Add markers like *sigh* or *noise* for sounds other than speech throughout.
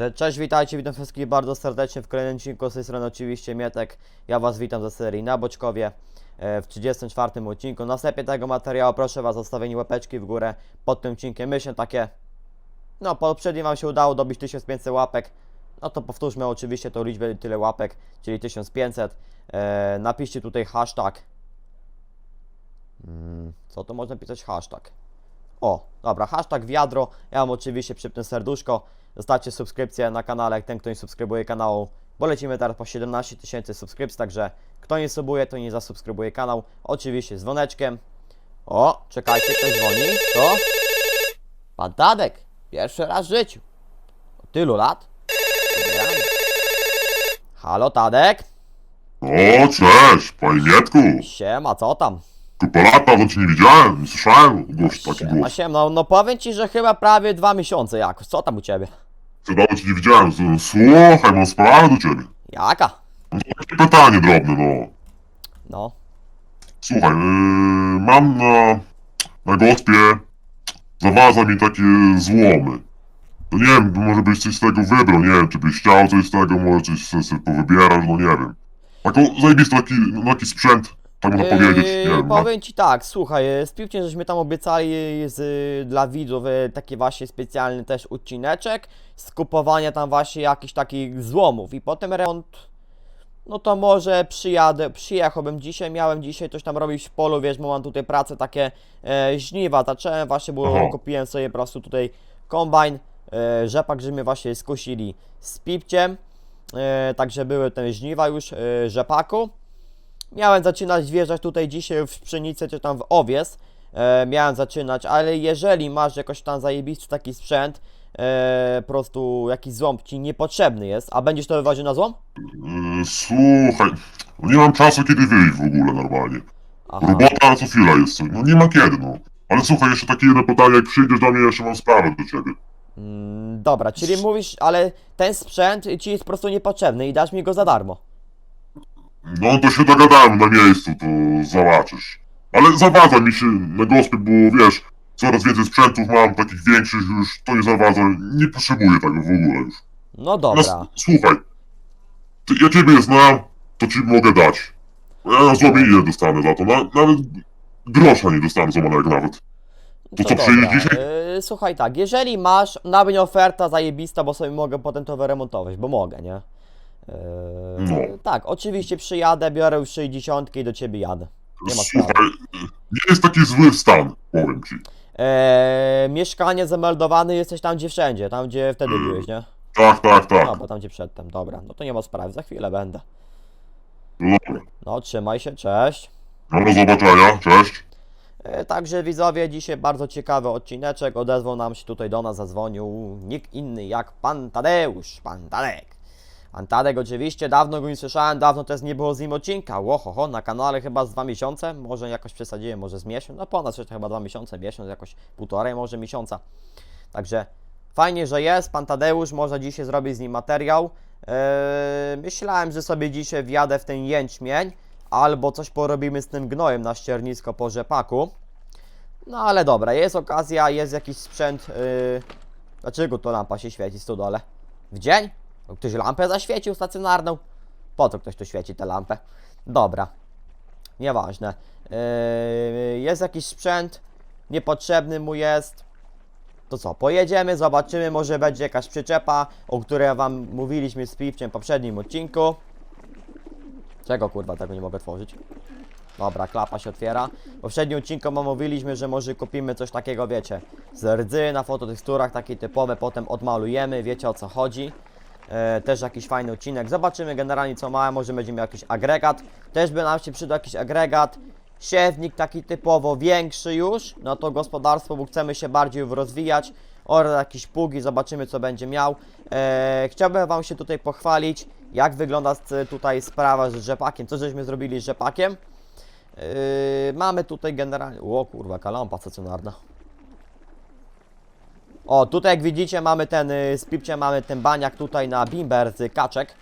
Także cześć, witajcie, witam wszystkich bardzo serdecznie w kolejnym odcinku z tej strony oczywiście Mietek. Ja Was witam ze serii na Boczkowie e, w 34 odcinku. Na wstępie tego materiału proszę Was o zostawienie łapeczki w górę pod tym odcinkiem. Myślę takie, no poprzednim Wam się udało dobić 1500 łapek, no to powtórzmy oczywiście tą liczbę tyle łapek, czyli 1500. E, napiszcie tutaj hashtag. Mm, co to można pisać hashtag? O, dobra, hashtag wiadro. Ja mam oczywiście przypnę serduszko. Zostawcie subskrypcję na kanale, jak ten, kto nie subskrybuje kanału. Bo lecimy teraz po 17 tysięcy subskrypcji, także kto nie subuje, to nie zasubskrybuje kanał. Oczywiście z dzwoneczkiem. O, czekajcie, ktoś dzwoni. To? Pan Tadek. Pierwszy raz w życiu. Od tylu lat? Odbieramy. Halo, Tadek? O, cześć, panie Mietku. Siema, co tam? Kupę lata, dawno cię nie widziałem, nie słyszałem głos, taki Siema, głos. siema. No, no powiem Ci, że chyba prawie dwa miesiące jakoś. Co tam u Ciebie? Co dawno cię nie widziałem, słuchaj, mam sprawę do ciebie. Jaka? Takie pytanie drobne, no. No. Słuchaj, yy, mam na, na gospie, zawadza mi takie złomy. To nie wiem, może byś coś z tego wybrał, nie wiem, czy byś chciał coś z tego, może coś sobie, sobie powybierasz, no nie wiem. Taką zajebisty taki, no, taki sprzęt, tak można powiedzieć, nie no. powiem ci tak, słuchaj, e, z piłkiem żeśmy tam obiecali e, z, y, dla widzów e, taki właśnie specjalny też odcineczek, skupowania tam właśnie jakichś takich złomów i potem remont, no to może przyjadę, przyjechałbym dzisiaj, miałem dzisiaj coś tam robić w polu, wiesz, bo mam tutaj pracę takie e, żniwa, zacząłem właśnie, bo Aha. kupiłem sobie po prostu tutaj kombajn, e, rzepak, że mnie właśnie skusili z pipciem, e, także były te żniwa już e, rzepaku. Miałem zaczynać wjeżdżać tutaj dzisiaj w pszenicę czy tam w owies. E, miałem zaczynać, ale jeżeli masz jakoś tam zajebisty taki sprzęt, e, po prostu jakiś złom ci niepotrzebny jest, a będziesz to wywoził na złom? Yy, słuchaj, no nie mam czasu kiedy wyjść w ogóle normalnie. Aha. Robota co chwila jest, no nie ma kiedy, no. Ale słuchaj, jeszcze takie jedno pytanie, jak przyjdziesz do mnie, jeszcze mam sprawę do ciebie. Mm, dobra, czyli mówisz, ale ten sprzęt ci jest po prostu niepotrzebny i dasz mi go za darmo. No to się dogadałem na miejscu, to zobaczysz. Ale zawadza mi się na gospie, bo wiesz, coraz więcej sprzętów mam, takich większych już, to nie zawadza, nie potrzebuję tego w ogóle już. No No, dobra. s- słuchaj, ty, ja ciebie znam, to ci mogę dać. Ja na złomie ile dostanę za to, na, nawet grosza nie dostanę złamanego nawet. To co, przyjedziesz dzisiaj? E, słuchaj tak, jeżeli masz na mnie oferta zajebista, bo sobie mogę potem to wyremontować, bo mogę, nie? No. Tak, oczywiście przyjadę, biorę już 60 i do ciebie jadę. Nie ma Słuchaj, sprawy. nie jest taki zły stan, powiem ci. E, mieszkanie zameldowane jesteś tam gdzie wszędzie, tam gdzie wtedy byłeś, nie? Tak, tak, tak. No, bo tam gdzie przedtem, dobra, no to nie ma sprawy, za chwilę będę. Dobra. No, trzymaj się, cześć. No do zobaczenia, cześć. E, Także widzowie, dzisiaj bardzo ciekawy odcineczek. Odezwał nam się tutaj do nas, zadzwonił nikt inny jak pan Tadeusz, pan Tadek. Pan Tadek oczywiście, dawno go nie słyszałem, dawno też nie było z nim odcinka. Łohoho, na kanale chyba z dwa miesiące, może jakoś przesadziłem, może z miesiąc, no ponad chyba dwa miesiące, miesiąc, jakoś półtorej może miesiąca. Także fajnie, że jest, pan Tadeusz, można dzisiaj zrobić z nim materiał. Eee, myślałem, że sobie dzisiaj wjadę w ten jęczmień, albo coś porobimy z tym gnojem na ściernisko po rzepaku. No ale dobra, jest okazja, jest jakiś sprzęt. Yy... Dlaczego to lampa się świeci z tu dole? W dzień? Ktoś lampę zaświecił stacjonarną? Po co ktoś tu świeci tę lampę? Dobra, nieważne. Yy... Jest jakiś sprzęt, niepotrzebny mu jest. To co, pojedziemy, zobaczymy, może będzie jakaś przyczepa, o której wam mówiliśmy z piwciem w poprzednim odcinku. Czego kurwa tego nie mogę tworzyć? Dobra, klapa się otwiera. W poprzednim odcinku mówiliśmy, że może kupimy coś takiego, wiecie, z rdzy na fototeksturach, takie typowe, potem odmalujemy, wiecie o co chodzi. E, też jakiś fajny odcinek. Zobaczymy generalnie co ma, może będziemy jakiś agregat. Też by nam się przydał jakiś agregat. Siewnik taki typowo większy już, no to gospodarstwo, bo chcemy się bardziej rozwijać. Oraz jakieś pługi, zobaczymy co będzie miał. E, chciałbym wam się tutaj pochwalić, jak wygląda tutaj sprawa z rzepakiem. Co żeśmy zrobili z rzepakiem? Yy, mamy tutaj generalnie. O kurwa, jaka lampa stacjonarna. O, tutaj jak widzicie mamy ten, y, z pipciem mamy ten baniak tutaj na bimber z kaczek.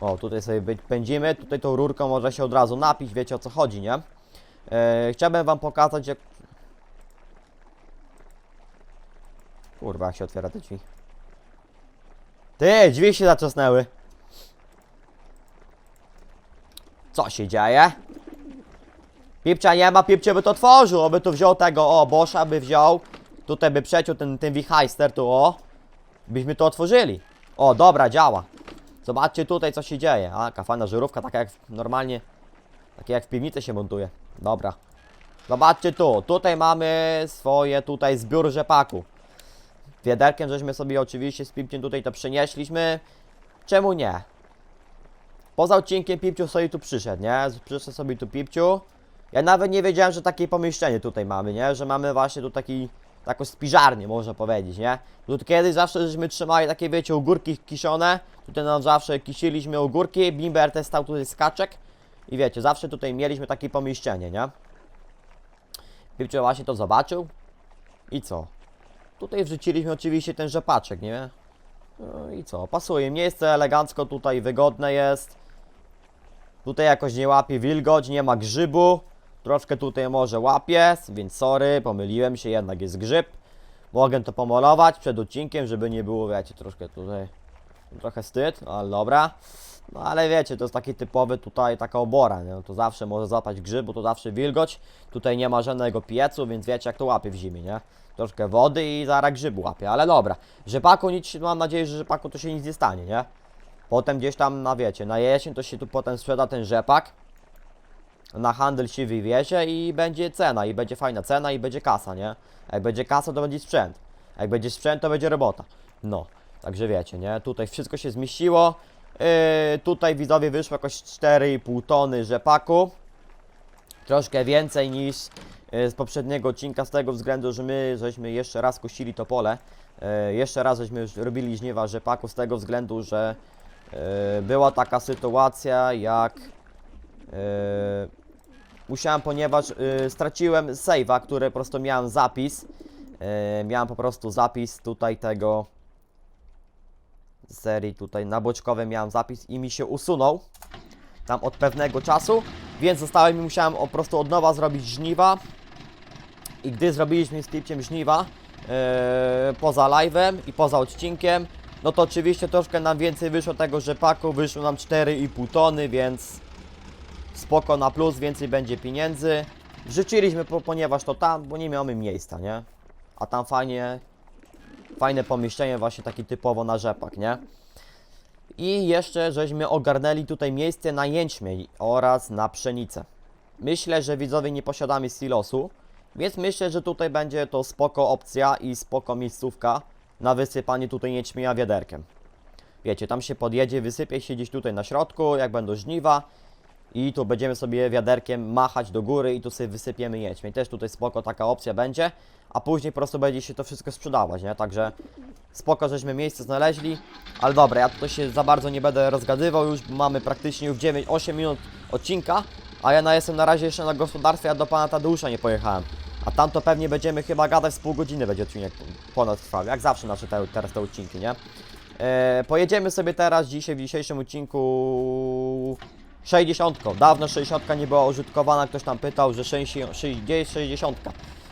O, tutaj sobie pędzimy, tutaj tą rurką może się od razu napić, wiecie o co chodzi, nie? Yy, chciałbym wam pokazać jak... Kurwa, jak się otwiera te drzwi. Ty, drzwi się zatrzasnęły. Co się dzieje? Pipcia nie ma, Pipcie by to tworzył, oby tu wziął tego, o, Boscha by wziął. Tutaj by przeciął ten, ten wichajster tu, o. Byśmy to otworzyli. O, dobra, działa. Zobaczcie tutaj, co się dzieje. A, jaka fajna żyrówka, taka jak normalnie, takie jak w piwnicy się montuje. Dobra. Zobaczcie tu, tutaj mamy swoje tutaj zbiór rzepaku. Wiaderkiem żeśmy sobie oczywiście z Pipciem tutaj to przenieśliśmy. Czemu nie? Poza odcinkiem Pipciu sobie tu przyszedł, nie? Przyszedł sobie tu Pipciu. Ja nawet nie wiedziałem, że takie pomieszczenie tutaj mamy, nie? Że mamy właśnie tu taki, taką spiżarnię, można powiedzieć, nie? Tu kiedyś zawsze żeśmy trzymali takie, wiecie, ogórki kiszone. Tutaj nam zawsze kisiliśmy ogórki. Bimber też stał tutaj skaczek. I wiecie, zawsze tutaj mieliśmy takie pomieszczenie, nie? Pipciu właśnie to zobaczył. I co? Tutaj wrzuciliśmy oczywiście ten rzepaczek, nie? No i co? Pasuje. Miejsce elegancko tutaj, wygodne jest. Tutaj jakoś nie łapie wilgoć, nie ma grzybu. Troszkę tutaj może łapie, więc sorry, pomyliłem się, jednak jest grzyb. Mogę to pomalować przed odcinkiem, żeby nie było, wiecie, troszkę tutaj, trochę wstyd, ale dobra. No ale wiecie, to jest taki typowy tutaj, taka obora, nie? To zawsze może złapać grzyb, bo to zawsze wilgoć. Tutaj nie ma żadnego piecu, więc wiecie jak to łapie w zimie, nie? Troszkę wody i zaraz grzyb łapie, ale dobra. Rzepaku nic, mam nadzieję, że rzepaku to się nic nie stanie, nie? Potem gdzieś tam, na wiecie, na jesień to się tu potem sprzeda ten rzepak na handel siwy wiezie i będzie cena, i będzie fajna cena, i będzie kasa, nie? Jak będzie kasa, to będzie sprzęt. A jak będzie sprzęt, to będzie robota. No, także wiecie, nie? Tutaj wszystko się zmieściło. Yy, tutaj widzowie wyszło jakoś 4,5 tony rzepaku. Troszkę więcej niż yy, z poprzedniego odcinka, z tego względu, że my żeśmy jeszcze raz kosili to pole. Yy, jeszcze raz żeśmy już robili żniwa rzepaku, z tego względu, że yy, była taka sytuacja, jak yy, musiałem, ponieważ yy, straciłem save'a, który po prostu miałem zapis. Yy, miałem po prostu zapis tutaj tego serii tutaj na boczkowe miałem zapis i mi się usunął tam od pewnego czasu, więc zostałem i musiałem po prostu od nowa zrobić żniwa. I gdy zrobiliśmy z Tipciem żniwa yy, poza live'em i poza odcinkiem, no to oczywiście troszkę nam więcej wyszło tego rzepaku, wyszło nam 4,5 tony, więc spoko na plus, więcej będzie pieniędzy. Wrzuciliśmy, po, ponieważ to tam, bo nie mamy miejsca, nie? A tam fajnie, fajne pomieszczenie, właśnie taki typowo na rzepak, nie? I jeszcze żeśmy ogarnęli tutaj miejsce na jęczmień oraz na pszenicę. Myślę, że widzowie nie posiadamy silosu, więc myślę, że tutaj będzie to spoko opcja i spoko miejscówka na wysypanie tutaj jęczmienia wiaderkiem. Wiecie, tam się podjedzie, wysypie się gdzieś tutaj na środku, jak będą żniwa i tu będziemy sobie wiaderkiem machać do góry i tu sobie wysypiemy jęczmień. Też tutaj spoko taka opcja będzie, a później po prostu będzie się to wszystko sprzedawać, nie? Także spoko, żeśmy miejsce znaleźli, ale dobra, ja tutaj się za bardzo nie będę rozgadywał już, mamy praktycznie już 9-8 minut odcinka, a ja na, jestem na razie jeszcze na gospodarstwie, a do pana Tadeusza nie pojechałem. A tam to pewnie będziemy chyba gadać z pół godziny będzie odcinek ponad trwał, jak zawsze nasze te, teraz te odcinki, nie? E, pojedziemy sobie teraz dzisiaj w dzisiejszym odcinku 60. Dawno 60 nie była użytkowana, ktoś tam pytał, że 60, gdzie jest 60.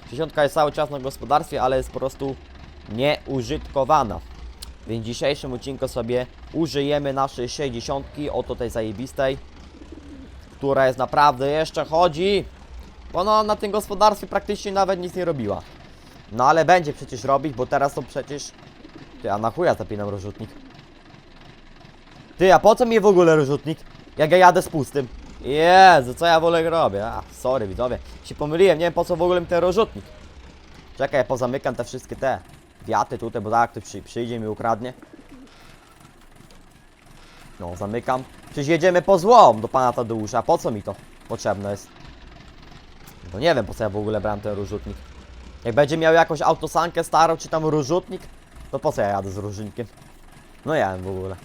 60 jest cały czas na gospodarstwie, ale jest po prostu nieużytkowana. Więc w dzisiejszym odcinku sobie użyjemy naszej 60, oto tej zajebistej, która jest naprawdę jeszcze chodzi. Ona na tym gospodarstwie praktycznie nawet nic nie robiła. No ale będzie przecież robić, bo teraz to przecież... Ty, a na chuja zapinam rozrzutnik? Ty, a po co mi w ogóle rozrzutnik? Jak ja jadę z pustym? Jezu, co ja w ogóle robię? A, sorry widzowie, się pomyliłem, nie wiem po co w ogóle mi ten rozrzutnik. Czekaj, ja pozamykam te wszystkie te wiaty tutaj, bo tak ktoś przy, przyjdzie i mi ukradnie. No, zamykam. Przecież jedziemy po złom do pana Tadeusza, po co mi to potrzebne jest? No nie wiem po co ja w ogóle brałem ten rozrzutnik. Jak będzie miał jakąś autosankę starą, czy tam rozrzutnik, to po co ja jadę z rozrzutnikiem? No ja wiem w ogóle.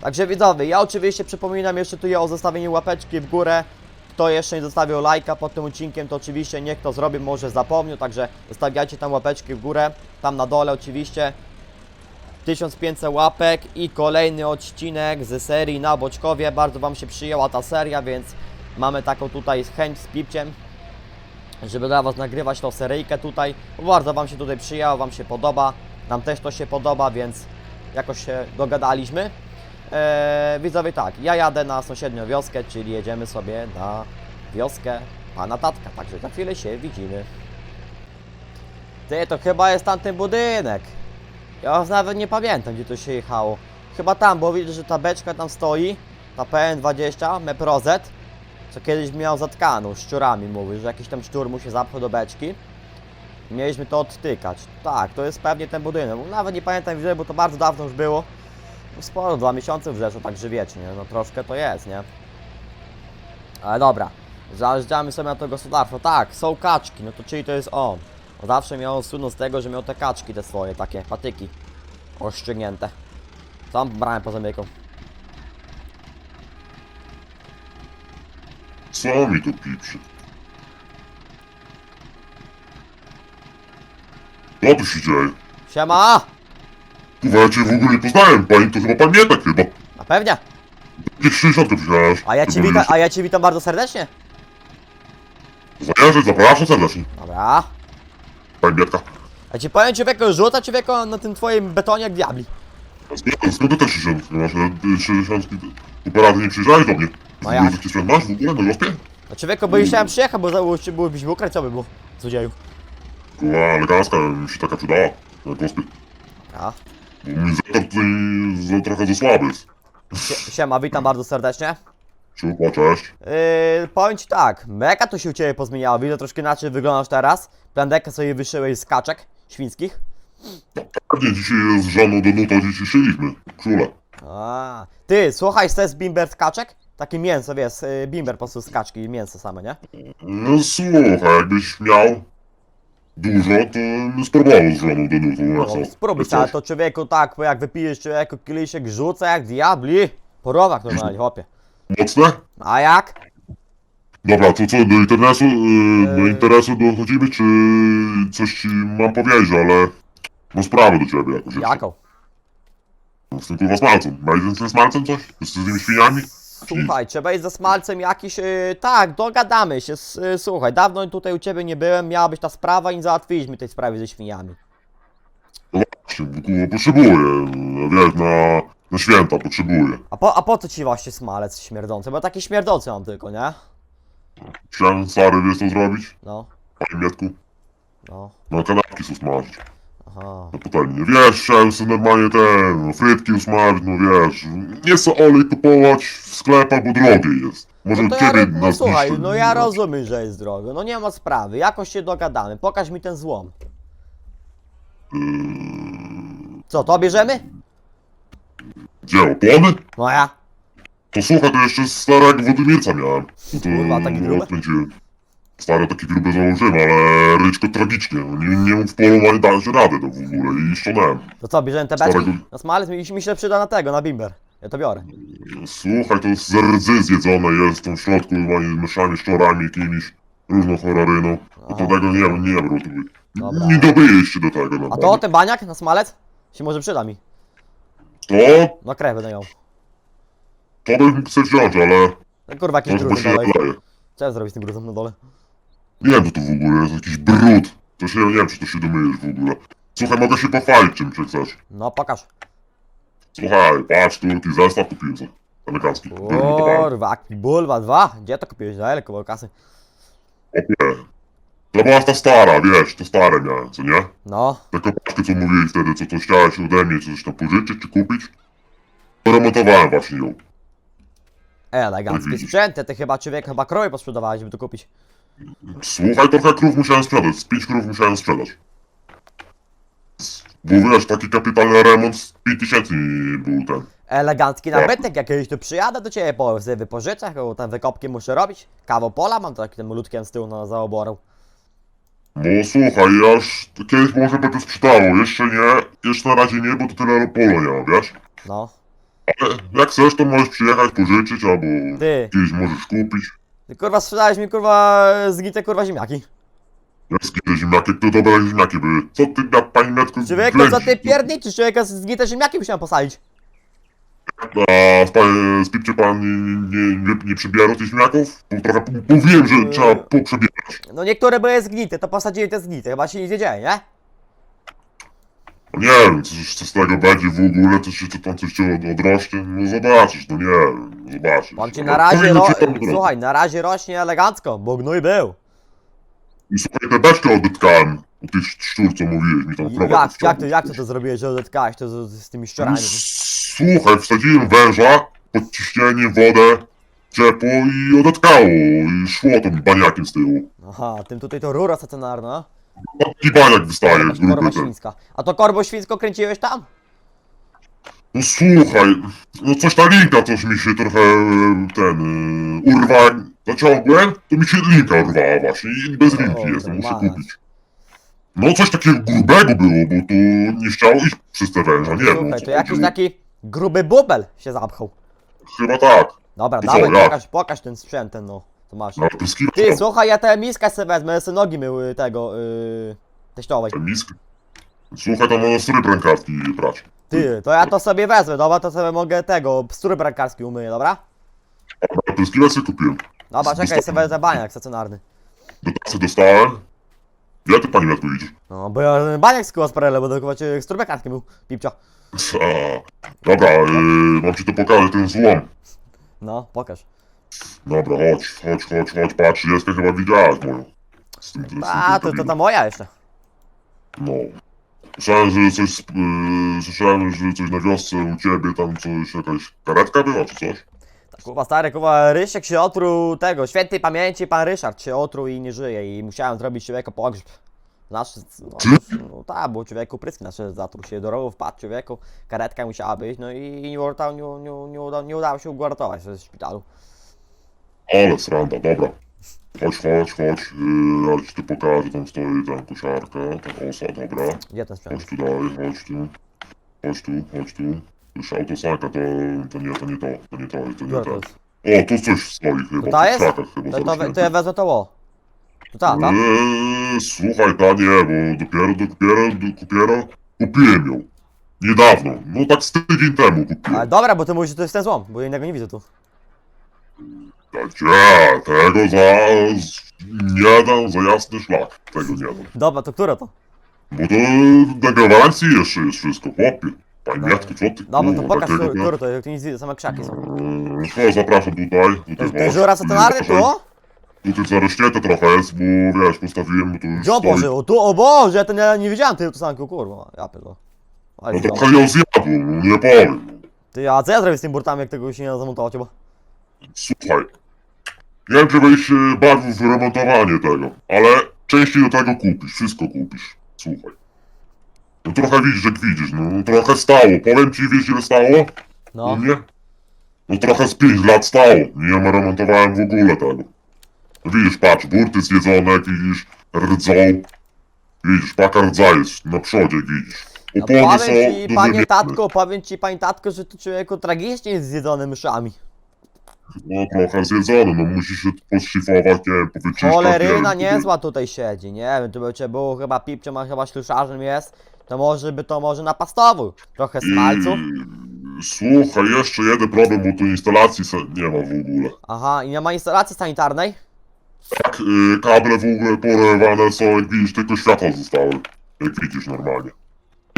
Także widzowie, ja oczywiście przypominam jeszcze tu o zostawieniu łapeczki w górę. Kto jeszcze nie zostawił lajka pod tym odcinkiem, to oczywiście niech to zrobi, może zapomniał, także zostawiajcie tam łapeczki w górę, tam na dole oczywiście. 1500 łapek i kolejny odcinek ze serii na Boczkowie. Bardzo Wam się przyjęła ta seria, więc mamy taką tutaj chęć z Pipciem, żeby dla Was nagrywać tą seryjkę tutaj. Bardzo Wam się tutaj przyjęło, Wam się podoba, nam też to się podoba, więc jakoś się dogadaliśmy. Eee, widzowie tak, ja jadę na sąsiednią wioskę, czyli jedziemy sobie na wioskę pana tatka, także za chwilę się widzimy. Ty, to chyba jest tamten budynek. Ja już nawet nie pamiętam, gdzie to się jechało. Chyba tam, bo widzę, że ta beczka tam stoi, ta PN20, Meprozet, co kiedyś miał zatkaną, szczurami mówi, że jakiś tam szczur mu się zapchał do beczki. Mieliśmy to odtykać. Tak, to jest pewnie ten budynek. Nawet nie pamiętam gdzie, bo to bardzo dawno już było. No Sporo, dwa miesiące już zeszło, także wiecznie, no troszkę to jest, nie? Ale dobra, zajeżdżamy sobie na to gospodarstwo. Tak, są kaczki, no to czyli to jest on. Zawsze miał słynąć z tego, że miał te kaczki te swoje, takie patyki oszczygnięte. Tam brałem poza myką. Co mi tu piprzy? Co tu się dzieje? Siema! Kurwa, ja cię w ogóle nie poznałem, pani to chyba pan nie tak chyba. A pewnie! Jakieś 60 przyjechałeś. A ja cię witam, a ja cię witam bardzo serdecznie. Zajeżdżaj, zapraszam serdecznie. Dobra. Pani Bietka. A ci powiem człowieku, rzuca człowieku na tym twoim betonie jak diabli. Skąd, skąd ty też 60 masz? e, 60 operaty nie przyjeżdżałeś do mnie. No jak? Taki sprzęt masz w ogóle na gospie? A człowieku, bo już chciałem przyjechać, bo byłbyś ukrać, co by było? Złodzieju. Kurwa, elegancka mi się taka przydała na gospie. A. Zetor tutaj za, trochę za słaby jest. Sie- Siema, witam bardzo serdecznie. Ciupła, cześć. Yy, powiem ci tak, meka to się u ciebie pozmieniało, widzę troszkę inaczej wyglądasz teraz. Plandekę sobie wyszyłeś z kaczek świńskich. Pewnie dzisiaj z żoną do nuta dzisiaj szyliśmy. Króle. A, ty, słuchaj, to jest bimber z kaczek? Takie mięso, wiesz, yy, bimber po prostu z kaczki, mięso same, nie? No słuchaj, jakbyś miał dużo, to spróbował z żoną do nutu. No, spróbuj coś. to człowieku tak, bo jak wypijesz człowieku kieliszek, rzuca jak diabli. Porowak normalnie, chłopie. Mocne? A jak? Dobra, to co, do interesu, yy, do interesu dochodzimy, czy coś ci mam powiedzieć, ale mam sprawę do ciebie jakoś jeszcze. Jaką? Z tym kurwa smalcem. Ma jeden z tym smalcem coś? Z tymi świniami? Słuchaj, trzeba iść ze smalcem jakiś. Yy, tak, dogadamy się. S, yy, słuchaj, dawno tutaj u ciebie nie byłem, miała być ta sprawa i nie załatwiliśmy tej sprawy ze świniami. No właśnie, bo kurwa potrzebuję, wiesz, na, na święta potrzebuję. A po, a po co ci właśnie smalec śmierdzący? Bo taki śmierdzący mam tylko, nie? Chciałem stary, wiesz co zrobić? No, Panie Mietku, no, na kanapki są smażyć. Aha. No pytanie, wiesz, chciałem sobie normalnie ten, no, frytki usmażyć, no wiesz, nie chcę olej kupować w sklepach, bo drogie jest. Może No to ja, ciebie ro- no nas słuchaj, niszczy, no ja rozumiem, że jest drogo. No nie ma sprawy, jakoś się dogadamy. Pokaż mi ten złom. Co, to bierzemy? Gdzie, opony? No ja. To słuchaj, to jeszcze starego Włodymirca miałem. No to Kurwa, taki gruby? Stare takie grube założyłem, ale ryczko tragicznie. No, Nie, nie mógł w polowaniu dać rady to w ogóle i szonąłem. To co, bierzemy te beczki? Starego- No smalec mi, mi się przyda na tego, na bimber. Ja to biorę. Słuchaj, to z rdzy zjedzone jest, w środku oni myszami, szczurami jakimiś, różną choraryną. No to Aha. tego nie, nie wiem, Dobra. Nie dobyjesz się do tego, no. A to ten baniak na smalec? Się może przyda mi. To, No krew będę ją. to bym sobie wziąć, ale No kurwa, jakiś może gruz się na dole. Co ja zrobić z tym gruzem na dole? Nie wiem, co to w ogóle jest, jakiś brud. To się, nie wiem, czy to się domyjesz w ogóle. Słuchaj, mogę się pochwalić czym, czy chcesz. No pokaż. Słuchaj, patrz, tu taki zestaw kupiłem sobie. Elegancki. Wyremontowany. Kurwa, jaki bulwa 2. Gdzie to kupiłeś? Za ile koło kasy? Opie. To była ta stara, wiesz, to stare miałem, co nie? No. Tę kopaczkę, co mówili wtedy, co to chciałeś ode mnie, coś tam pożyczyć, czy kupić. To remontowałem właśnie ją. Eleganckie widzisz. sprzęty, ty chyba człowiek chyba kroje posprzedawałeś, żeby to kupić. Słuchaj, trochę krów musiałem sprzedać, z pięć krów musiałem sprzedać. Bo wiesz, taki kapitalny remont z 5000 był ten. Elegancki Tak. nabytek, jak kiedyś tu przyjadę do ciebie, po sobie wypożyczę, bo tam wykopki muszę robić. Kawał pola mam, taki tym malutkiem z tyłu na zaoborą. No słuchaj, ja już kiedyś może by to sprzedało, jeszcze nie, jeszcze na razie nie, bo to tyle pola nie mam, wiesz? No. Ale jak chcesz, to możesz przyjechać, pożyczyć, albo Ty, gdzieś możesz kupić. Ty kurwa sprzedałeś mi kurwa zgnite kurwa ziemniaki. Jakie ziemniaki, to dobre ziemniaki były. Co ty, na pani Metku, Człowieku, co ty pierniczysz? Człowieka z zgnite ziemniaki musiałem posadzić. A z, pan, z pipcie pan nie, nie, nie, nie przebierał tych ziemniaków? Bo trochę p- mówiłem, że trzeba poprzebierać. No niektóre były zgnite, to posadziłem te zgnite, chyba się nie wiedziałem, nie? No nie wiem, co, co z tego będzie w ogóle, to się to tam coś od- odrośnie, no zobaczysz, no nie wiem, zobaczysz. Powiem ci, na razie, ro... tam słuchaj, na razie rośnie elegancko, bo gnój był. I słuchaj, te beczkę odetkałem, u tych szczur, co mówiłeś mi tam w Jak, jak, to, jak to to zrobiłeś, że odetkałeś to z, z tymi szczurami? Słuchaj, wsadziłem węża, pod ciśnieniem wodę, ciepło i odetkało, i szło tym baniakiem z tyłu. Aha, tym tutaj to rura stacjonarna. Taki baniak wystaje, korba gruby ten. świńska. A to korbo świńsko kręciłeś tam? No słuchaj, no coś ta linka coś mi się trochę e, ten e, urwa, zaciągłem, to mi się linka urwała właśnie i bez linki jestem, muszę kupić. No coś takiego grubego było, bo tu nie chciało iść przez te węża, nie wiem o Słuchaj, co to jakiś chodziło. taki gruby bubel się zapchał. Chyba tak, Dobra, I co, dawaj, pokaż, pokaż ten sprzęt ten, no. Co masz? na pryskiwacz Ty, słuchaj, ja tę miskę sobie wezmę, sobie nogi myły tego, yy, teściowej. tę miskę. Słuchaj, tam można strój brankatki brać. Ty, to ja to sobie wezmę, dobra, to sobie mogę tego, strój brankarski umyję, dobra? A pryskiwacz sobie kupiłem. Dobra, czekaj, Zostaw- sobie wezmę baniak stacjonarny. Do tacy dostałem. Ja ty pani Matku idziesz? No, bo ja baniak z sparele, bo tylko cię strój brankarski był, pipcio. *laughs* A, Dobra, yy, mam ci to pokazać, ten złom. No, pokaż. Dobra, chodź, chodź, chodź, chodź, patrz, Jeskę chyba widziałeś moją. Z tym, z tym, A, to, to ta moja jeszcze. No. Słyszałem, że coś, yy, słyszałem, że coś na wiosce u ciebie, tam coś, jakaś karetka była, czy coś? Tak, Kuba stary, Kuba Rysiek się otruł tego, świętej pamięci pan Ryszard się otruł i nie żyje i musiałem zrobić człowieku pogrzeb. Znaczy, no, Ty? no tak, bo człowieku prysk nasze zatruł się do rowu, wpadł człowieku, karetka musiała być, no i nie, nie, nie, nie, uda, nie udało się ugurtować w szpitalu. Ale sranda, dobra. Chodź, chodź, chodź, yy, ja ci tu pokażę, tam stoi tam kosiarka, ta osa, dobra. Gdzie ten sprzęt? Chodź tu dalej, chodź tu. Chodź tu, chodź tu. Już autosanka, to, to nie, to nie to, to nie to, to nie to to. jest? O, tu coś stoi chyba, To ta w jest? krzakach chyba To, to, zarośnięte. to ja wezmę to ło. To ta, ta? Eee, słuchaj, ta nie, bo dopiero, dopiero, dopiero kupiłem ją. Niedawno, no tak z tydzień temu Ale kupiłem. dobra, bo ty mówisz, że to jest ten złom, bo innego nie widzę tu. Nie, tego za... nie dam za jasny szlak. Tego nie dam. Dobra, to które to? Bo to na gwarancji jeszcze jest wszystko, chłopie. Panie Jacku, co ty? Dobra, to kurwa, pokaż, takiego które, to, jak tu nic nie widzę, same krzaki są. Eee, O, zapraszam tutaj. To tutaj jest ten chodź. żura stacjonarny tu? o? Tutaj zarośnięte trochę jest, bo wiesz, postawiłem, bo to już Gdzie stoi. pożył? Tu, o Boże, ja ten ja nie widziałem tej autosanku, kurwa, ja pierdolę. Ale No widziałem. trochę ją zjadłem, nie powiem. Ty, a co ja zrobię z tymi burtami, jak tego się nie da zamontować, bo? Słuchaj, nie wiem, czy się bawił w remontowanie tego, ale częściej do tego kupisz, wszystko kupisz. Słuchaj. No trochę widzisz, jak widzisz, no trochę stało. Powiem ci, wiesz ile stało? No. U mnie? No trochę z 5 lat stało. Nie remontowałem w ogóle tego. No widzisz, patrz, burty zjedzone, jak widzisz, rdzą. Widzisz, paka rdza jest na przodzie, widzisz. A Opony są powiem ci, do panie wymiany. tatko, powiem ci, panie tatko, że to człowieku tragicznie jest zjedzony myszami. No trochę zjedzone, no musisz się poszlifować, nie wiem, powyczyszczać. nie Choleryna wiem, niezła tutaj siedzi, nie wiem, tu by cię było chyba pipcio, ma chyba śluszarzem jest, to może by to może napastował. Trochę smalców. I- Słuchaj, jeszcze jeden problem, bo tu instalacji nie ma w ogóle. Aha, i nie ma instalacji sanitarnej? Tak, y, kable w ogóle porywane są, jak widzisz, tylko światła zostały. Jak widzisz normalnie.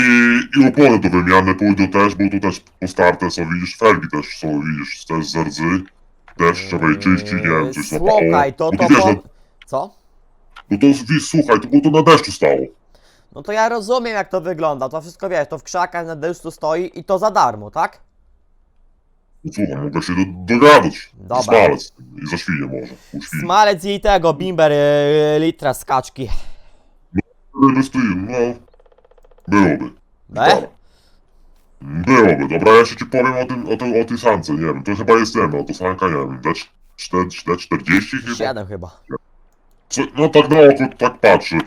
I, I opony do wymiany pójdą też, bo tu też postarte są, widzisz, felgi też są, widzisz, też z rdzy. Też trzeba je czyścić, nie wiem, coś złapało. Słuchaj, to Bo to... tu wiesz, Po... no, Co? bo to, wiesz, słuchaj, to, bo to na deszczu stało. No to ja rozumiem jak to wygląda, to wszystko wiesz, to w krzakach na deszczu stoi i to za darmo, tak? No Słuchaj, mogę się do, dogadać. Dobra. Smalec i za świnie może. U świni. Smalec i tego, bimber, yy, litra z kaczki. Inwestuję, no. Byłoby. E? Byłoby, dobra, ja jeszcze ci powiem o tym, o, tym, o tej sance, nie wiem, to chyba jest ten, o to sanka, nie wiem, D40 chyba? Siedem chyba. Co, no tak na oko, tak patrzę.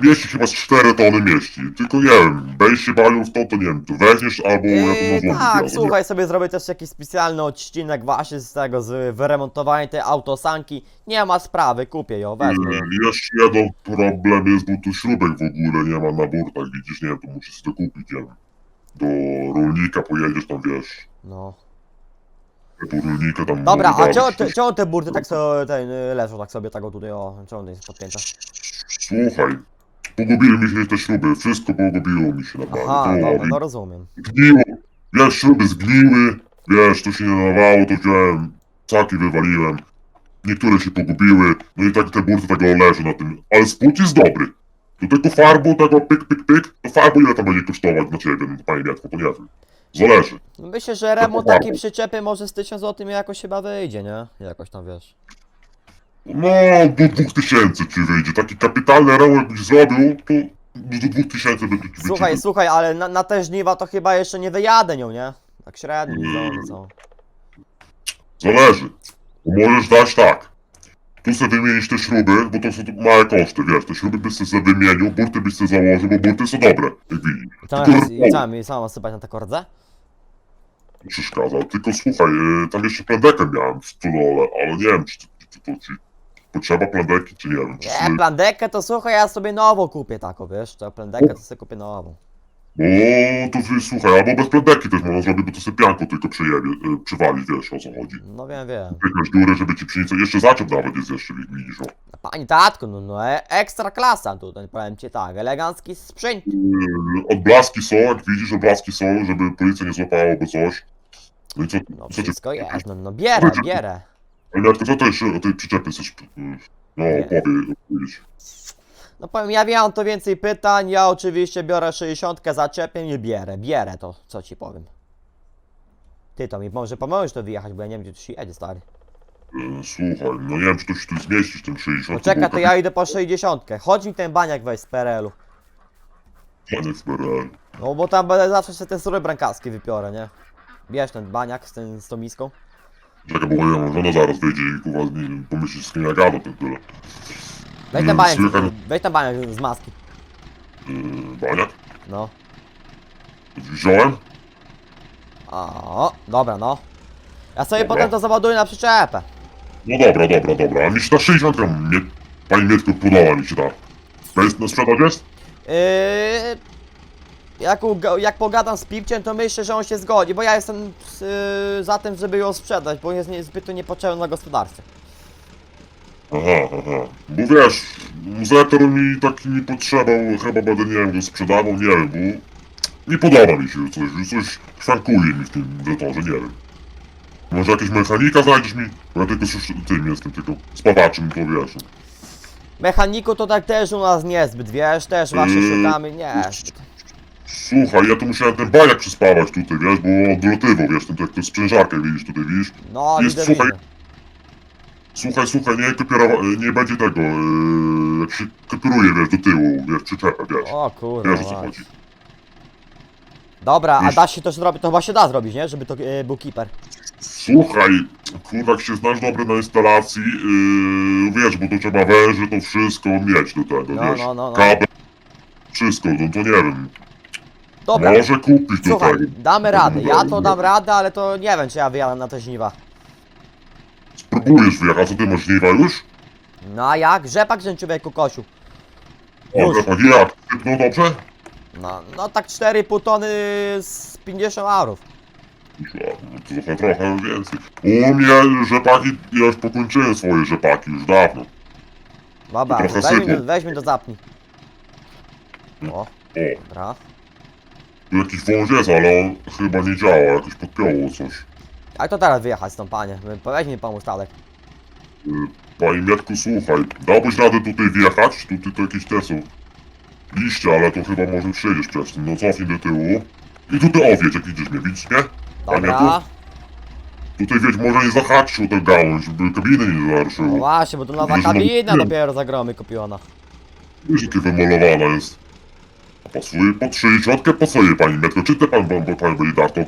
Mieści chyba z 4 tony mieści, tylko nie wiem, będziesz się bawił w to, to nie wiem, to weźmiesz albo ja to na Yy, tak, słuchaj, sobie zrobię też jakiś specjalny odcinek właśnie z tego, z wyremontowania tej autosanki. Nie ma sprawy, kupię ją, wezmę. Yy, Jeszcze jeden problem jest, bo tu śrubek w ogóle nie ma na burtach, widzisz, nie wiem, to musisz to kupić, nie wiem. Do rolnika pojedziesz tam, wiesz, No. do rolnika tam... Dobra, a czemu te, czemu te burty tak sobie ten, y, leżą tak sobie tak o tutaj, o, czemu one jest podpięte? Słuchaj, pogubiły mi się te śruby, wszystko pogubiło mi się naprawdę. Aha, to dobra, no rozumiem. Zgniło, wiesz, śruby zgniły, wiesz, to się nie nadawało, to wziąłem, caki wywaliłem. Niektóre się pogubiły, no i tak te burty tego leżą na tym, ale spód jest dobry. Do tego farbu, tego pyk, pyk, pyk, to farbu ile tam będzie kosztować na ciebie, no, panie Miatko, to nie wiem. Zależy. Myślę, że remont takiej przyczepy może z 1000 zł jakoś chyba wyjdzie, nie? Jakoś tam wiesz. No, do dwóch tysięcy ci wyjdzie. Taki kapitalny remont byś zrobił, to do dwóch tysięcy by ci Słuchaj, wyjdzie. słuchaj, ale na, na te żniwa to chyba jeszcze nie wyjadę nią, nie? Tak średnio, nie Mm. co? Zależy. Możesz dać tak. Tu sobie wymienić te śruby, bo to są małe koszty, wiesz, te śruby byś sobie wymienił, burty byś sobie założył, bo burty są dobre, jak widzisz. I co, mam- i co, sypać na taką rdzę? nie przeszkadza. Tylko słuchaj, y, tam jeszcze plandekę miałem w stodole, ale nie wiem, czy, czy, czy to ci potrzeba plandeki, czy nie wiem. Czy Nie, sobie, plandekę to słuchaj, ja sobie nową kupię taką, wiesz? To plandekę to sobie kupię nową. Bo to wy- słuchaj, albo bez plandeki też można zrobić, bo to sobie pianką tylko przejebie, y, przywalić, wiesz o co chodzi. No wiem, wiem. Jakąś dziurę, żeby ci przy nic, jeszcze zaczep nawet jest jeszcze, widzisz, o. Pani tatku, no, no e, ekstra klasa tutaj, powiem ci tak, elegancki sprzęt. Yy, Odblaski są, jak widzisz, odblaski są, żeby policja nie złapała albo coś. No i co, No co wszystko jest, no, no bierę, bierę. Miatko, co to jeszcze o tej przyczepie chcesz, yy, no, opowie, opowiedzieć? No powiem, ja wiem, to więcej pytań, ja oczywiście biorę 60, zaczepię i bierę, bierę to, co ci powiem. Ty to mi może pomożesz to wyjechać, bo ja nie wiem, gdzie tu się jedzie, stary. Yy, Słuchaj, no nie wiem, czy to się tu zmieścisz, ten 60. Poczekaj, to ja idę po 60. Chodź mi ten baniak weź z PRL-u. Panie w PRL. No bo tam będę zawsze sobie te sury brankarskie wypiorę, nie? Bierz ten baniak z, ten, z tą miską. Czekaj, bo moja żona zaraz wyjdzie i kurwa, wiem, pomyśli, z kim ja gadam, ten tyle. Weź ten Mm, baniak, słychać- weź baniak z maski. Yy, Baniak? No. Wziąłem? O, dobra, no. Ja sobie Dobra. potem to załaduję na przyczepę. No dobra, dobra, dobra. A mi się ta 60 mnie, Pani Mietko, podoba mi się ta. To jest na sprzedaż jest? Yy, jak, uga- jak pogadam z Pipciem, to myślę, że on się zgodzi, bo ja jestem yy, za tym, żeby ją sprzedać, bo jest nie, zbyt niepotrzebny na gospodarstwie. Aha, aha. Bo wiesz, zetor mi taki nie potrzebał, chyba będę, nie wiem, go sprzedawał, nie wiem, bo nie podoba mi się coś, coś szwankuje mi w tym zetorze, nie wiem. Może jakiegoś mechanika znajdziesz mi? Bo ja tylko tym jestem, tylko spawaczem, to wiesz. Mechaniku to tak też u nas niezbyt, wiesz, też właśnie Yy, szukamy, nie. Słuchaj, ja tu musiałem ten bajak przyspawać tutaj, wiesz, bo odlotywał, wiesz, ten, tę sprężarkę widzisz tutaj, widzisz? No, Jest, widzę, słuchaj, widzę. Słuchaj, słuchaj, nie kopierowa- nie będzie tego, yy, jak się kopieruje, wiesz, do tyłu, wiesz, przyczepę, wiesz. O kurwa. Wiesz o co mać. chodzi. Dobra, a da się to zrobić, to chyba się da zrobić, nie? Żeby to yy, był keeper. Słuchaj, kurwa, jak się znasz dobry na instalacji, yy, wiesz, bo to trzeba węże, to wszystko mieć do tego, No, wiesz, no, no, no. kabel, wszystko, no to nie wiem, Dobra, może kupić do słuchaj, tego. damy radę. Ja to dam radę, ale to nie wiem, czy ja wyjadę na te żniwa. Spróbujesz wyjechać, a co ty masz żniwa już? No a jak? Rzepak że człowieku kosiu. O, Już. tak jak? No dobrze? No, no tak 4,5 tony z 50 arów. No, to trochę, trochę więcej. U mnie rzepaki, ja już pokończyłem swoje rzepaki już dawno. Dobra, Trochę weź mi, sypu. to- zapnij. O, O, dobra. tu jakiś wąż jest, ale on chyba nie działa, jakoś podpiąło coś. Jak to teraz wyjechać z tą panie? Weź mi pomóc Tadek. Panie Mietku, słuchaj, dałbyś radę tutaj wjechać? Tutaj to jakieś te są liście, ale to chyba może przejedziesz przez tym. No cofnij do tyłu. I tutaj owiedź, jak idziesz mnie, widzisz, nie? Panie Dobra. Mietku, tutaj wiedź, może nie zahaczył tę gałąź, żeby kabiny nie No właśnie, bo to nowa no, kabina nie. dopiero za gromy kupiona. Wiesz, jakie wymalowana jest. A pasuje pod 60 pasuje, Pani Mietko. Czy te pan, pan, pan będzie darto?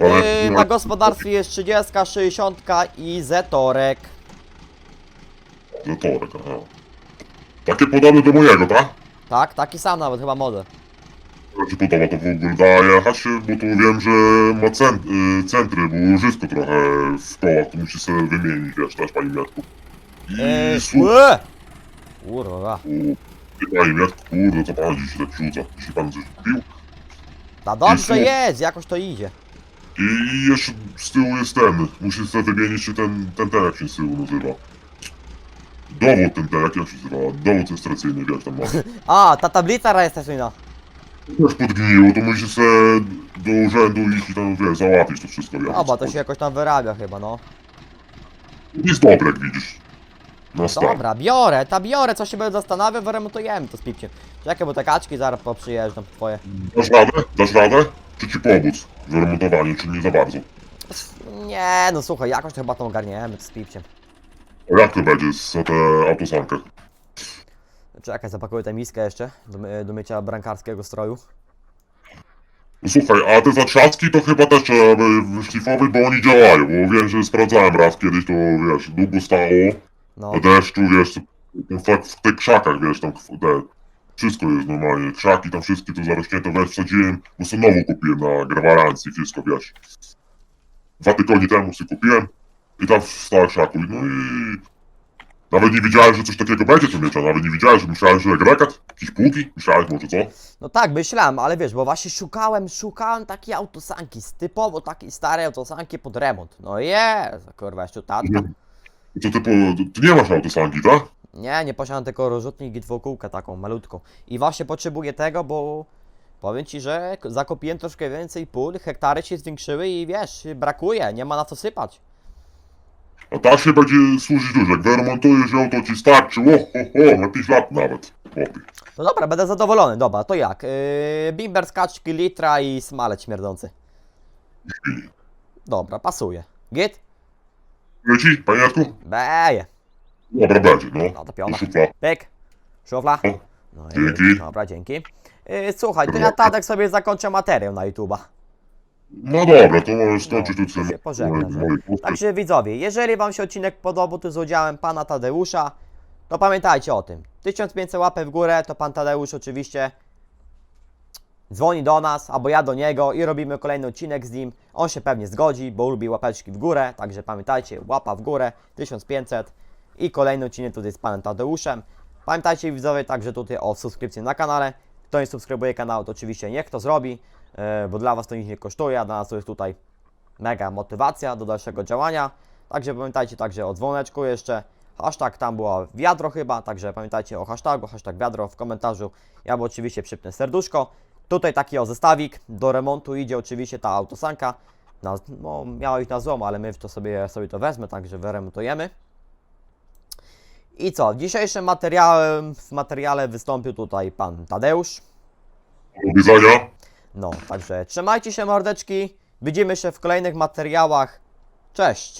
Yy, na gospodarstwie jest 30, 60 i zetorek. Zatorek, aha. Takie podobne do mojego, tak? Tak, taki sam nawet chyba model. Jak ci podoba to w ogóle da jechać, bo tu wiem, że ma cent, y, centry, bo łożysko trochę w kołach, to musi sobie wymienić, wiesz, też pani Miatku. I Yy, słuchaj, ue! Kurwa. pani Miatku, kurde, co pan dziś tak rzuca? Jeśli pan coś kupił? No dobrze jest, jakoś to idzie. I jeszcze z tyłu jest ten, musi sobie wymienić się ten, ten, ten jak się z tyłu nazywa. dowód ten, ten, jak on się nazywa, dowód rejestracyjny, wiesz, tam ma. *laughs* A, ta tablica rejestracyjna. Też podgniło, to musisz se do urzędu iść i tam, wiesz, załatwić to wszystko, wiesz. A, bo to się jakoś tam wyrabia chyba, no. Jest dobre, jak widzisz. Dobra, biorę, ta biorę, co się będę zastanawiał, wyremontujemy to z pipciem. Czekaj, bo te kaczki zaraz poprzyjeżdżą twoje. Dasz radę? Dasz radę? Czy ci pomóc w remontowaniu, czy nie za bardzo? Nie, no słuchaj, jakoś to chyba to ogarniemy to z pipciem. A jak to będzie za tę autosankę? Czekaj, zapakuję tę miskę jeszcze do, my- do mycia brankarskiego stroju. No słuchaj, a te zatrzaski to chyba też trzeba by wyszlifować, bo oni działają, bo wiem, że sprawdzałem raz kiedyś, to wiesz, długo stało, No, na deszczu, wiesz, w, w tych krzakach, wiesz, tam te, wszystko jest normalnie, krzaki tam wszystkie to zarośnięte, wiesz, wsadziłem, bo sobie nową kupiłem na gwarancji, wszystko, wiesz. Dwa tygodnie temu sobie kupiłem i tam stała krzaku, no i nawet nie wiedziałem, że coś takiego będzie co miecza, nawet nie wiedziałem, że myślałem, że rekat, jakieś płuki, myślałeś może co? no tak, myślałem, ale wiesz, bo właśnie szukałem, szukałem takiej autosanki, typowo takiej starej autosanki pod remont. No jest, kurwa, jeszcze tatka. Co ty, po, ty nie masz autosanki, tak? Nie, nie posiadam tylko rozrzutnik i dwukółkę taką malutką. I właśnie potrzebuję tego, bo powiem ci, że k- zakupiłem troszkę więcej pól, hektary się zwiększyły i wiesz, brakuje, nie ma na co sypać. A ta się będzie służyć dużo. Jak wyremontujesz ją, to ci starczy, o, ho, ho, na 5 lat nawet. Chłopie. No dobra, będę zadowolony, dobra, to jak? Yy, bimber z kaczki, litra i smalec śmierdzący. Dobra, pasuje. Git? Leci, panie Jacku? Beje. Dobra, będzie, no. No to piona. Szufla. Pyk. Szufla. No i, dzięki. Dobra, dzięki. Yy, słuchaj, to ja Tadek sobie zakończę materiał na YouTube'a. No dobra, to możesz skończyć No, tu się pożegna, że- moje pusty. Także widzowie, jeżeli wam się odcinek podobał, to z udziałem pana Tadeusza, to pamiętajcie o tym. 1500 łapek w górę, to pan Tadeusz oczywiście dzwoni do nas, albo ja do niego i robimy kolejny odcinek z nim. On się pewnie zgodzi, bo lubi łapeczki w górę, także pamiętajcie, łapa w górę, 1500 i kolejny odcinek tutaj z panem Tadeuszem. Pamiętajcie widzowie także tutaj o subskrypcji na kanale. Kto nie subskrybuje kanału, to oczywiście niech to zrobi, e, bo dla was to nic nie kosztuje, a dla nas to jest tutaj mega motywacja do dalszego działania. Także pamiętajcie także o dzwoneczku jeszcze. Hashtag tam było wiadro chyba, także pamiętajcie o hashtagu, hashtag wiadro w komentarzu. Ja bo oczywiście przypnę serduszko. Tutaj taki o zestawik. Do remontu idzie oczywiście ta autosanka. Na, no, miała ich na złom, ale my to sobie, sobie to wezmę, także wyremontujemy. I co? W dzisiejszym materiale, w materiale wystąpił tutaj pan Tadeusz. Do widzenia. No, także trzymajcie się mordeczki. Widzimy się w kolejnych materiałach. Cześć!